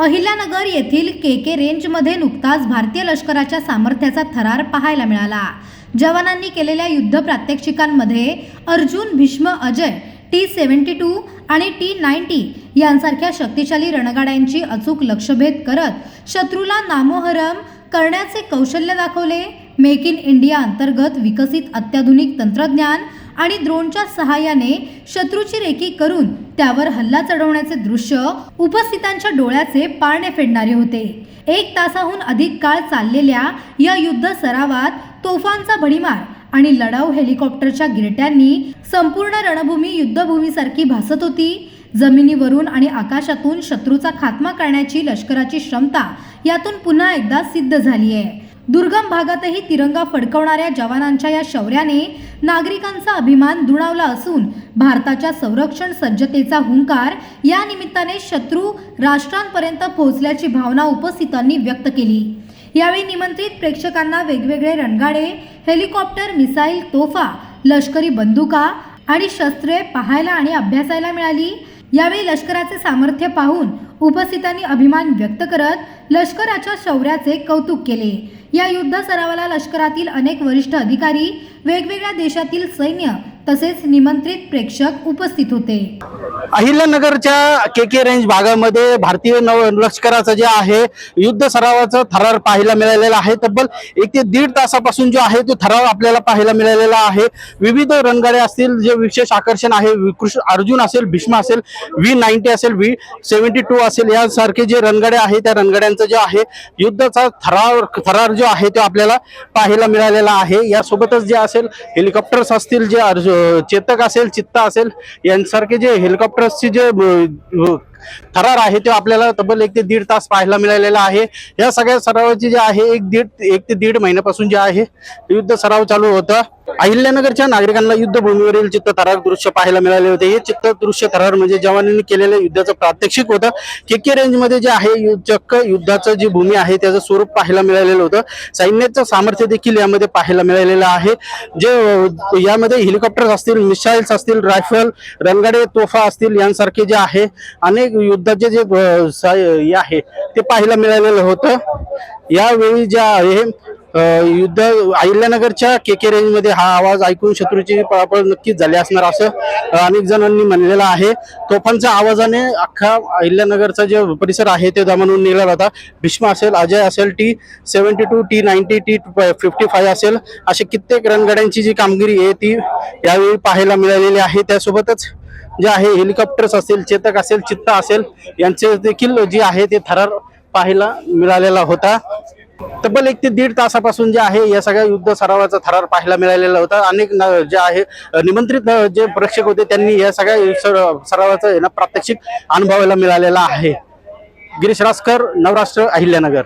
अहिल्यानगर येथील के के रेंजमध्ये नुकताच भारतीय लष्कराच्या सामर्थ्याचा थरार पाहायला मिळाला. जवानांनी केलेल्या युद्ध प्रात्यक्षिकांमध्ये Arjun Bhishma Ajay T seventy two आणि टी नाईन्टी यांसारख्या शक्तिशाली रणगाड्यांची अचूक लक्षभेद करत शत्रूला नामोहरम करण्याचे कौशल्य दाखवले. मेक इन इंडिया अंतर्गत विकसित अत्याधुनिक तंत्रज्ञान आणि ड्रोनच्या सहाय्याने शत्रूची रेकी करून त्यावर हल्ला चढवण्याचे दृश्य उपस्थितांच्या डोळ्याचे पारणे फेडणारे होते. एक तासाहून अधिक काळ चाललेल्या या युद्ध सरावात तोफांचा भडीमार आणि लढाऊ हेलिकॉप्टरच्या गिरट्यांनी संपूर्ण रणभूमी युद्धभूमीसारखी भासत होती. जमिनीवरून आणि आकाशातून शत्रूचा खात्मा करण्याची लष्कराची क्षमता यातून पुन्हा एकदा सिद्ध झाली आहे दुर्गम भागातही तिरंगा फडकवणाऱ्या जवानांच्या या शौर्याने नागरिकांचा अभिमान दुणावला असून भारताच्या संरक्षण सज्जतेचा हुंकार या निमित्ताने शत्रू राष्ट्रांपर्यंत पोहोचल्याची भावना उपस्थितांनी व्यक्त केली. यावेळी निमंत्रित प्रेक्षकांना वेगवेगळे रणगाडे हेलिकॉप्टर मिसाईल तोफा लष्करी बंदुका आणि शस्त्रे पाहायला आणि अभ्यासायला मिळाली. यावेळी लष्कराचे सामर्थ्य पाहून उपस्थितांनी अभिमान व्यक्त करत लष्कराच्या शौर्याचे कौतुक केले. या युद्ध सरावाला लष्करातील अनेक वरिष्ठ अधिकारी वेगवेगळ्या देशातील सैन्य तसेच निमंत्रित प्रेक्षक उपस्थित होते. अहिल्यानगरच्या के के रेंज भागामध्ये भारतीय नव लष्कराचं जे आहे युद्ध सरावाचं थरार पाहायला मिळालेला आहे. तब्बल एक ते दीड तासापासून जो आहे तो थरार आपल्याला पाहायला मिळालेला आहे. विविध रणगाडे असतील जे विशेष आकर्षण आहे. वि- कृष्ण अर्जुन असेल भीष्म असेल व्ही नाईन्टी असेल व्ही सेव्हन्टी टू असेल यासारखे जे रणगाडे आहे त्या रणगाड्यांचं जे आहे युद्धाचा थरार थरार जो आहे तो आपल्याला पाहायला मिळालेला आहे. यासोबतच जे असेल हेलिकॉप्टर्स असतील जे अर्जुन चेतक असेल चित्ता असेल यांसारखे जे हेलिकॉप्टर्सचे जे थरार आहे ते आपल्याला तब्बल एक ते दीड तास पाहायला मिळालेला आहे. या सगळ्या सरावाची जे आहे एक दीड एक ते दीड महिन्यापासून जे आहे युद्ध सराव चालू होता. अहिल्यानगरच्या नागरिकांना युद्धभूमीवरील चित्त थरार दृश्य पाहायला मिळाले होते. हे चित्त दृश्य थरार म्हणजे जवानांनी केलेल्या युद्धाचं प्रात्यक्षिक होतं के के रेंजमध्ये जे आहे यु- चक्क युद्धाचं जी भूमी आहे त्याचं स्वरूप पाहायला मिळालेलं होतं. सैन्याचं सामर्थ्य देखील यामध्ये पाहायला मिळालेलं आहे. जे यामध्ये हेलिकॉप्टर्स असतील मिसाईल्स असतील रायफल रणगाडे तोफा असतील यांसारखे जे आहे अनेक युद्धाचे जे हे आहे ते पाहायला मिळालेलं होतं. यावेळी जे आहे युद्ध अहिल्यानगरच्या के के रेंजमध्ये हा आवाज ऐकून शत्रूची पळापळ नक्कीच झाली असणार असं अनेक जणांनी म्हणलेलं आहे. तोफांच्या आवाजाने अख्खा अहिल्यानगरचा जे परिसर आहे ते दमावून निघाला होता. भीष्म असेल अजय असेल T seventy two T ninety T fifty five असेल अशी कित्येक रणगाड्यांची जी कामगिरी आहे ती यावेळी पाहायला मिळालेली आहे. त्यासोबतच जे आहे हेलिकॉप्टर्स असेल चेतक असेल चित्ता असेल यांचे देखील जे आहे ते थरार पाहायला मिळालेला होता. तब्बल एक ते दीड तासापासून जे आहे या सगळ्या युद्ध सरावाचा थरार पाहायला मिळालेला होता. अनेक न- जे आहे निमंत्रित जे प्रेक्षक होते त्यांनी या सगळ्या सरावाचा सरावाचं ना प्रात्यक्षिक अनुभवायला मिळालेला आहे. गिरीश रासकर नवराष्ट्र अहिल्यानगर.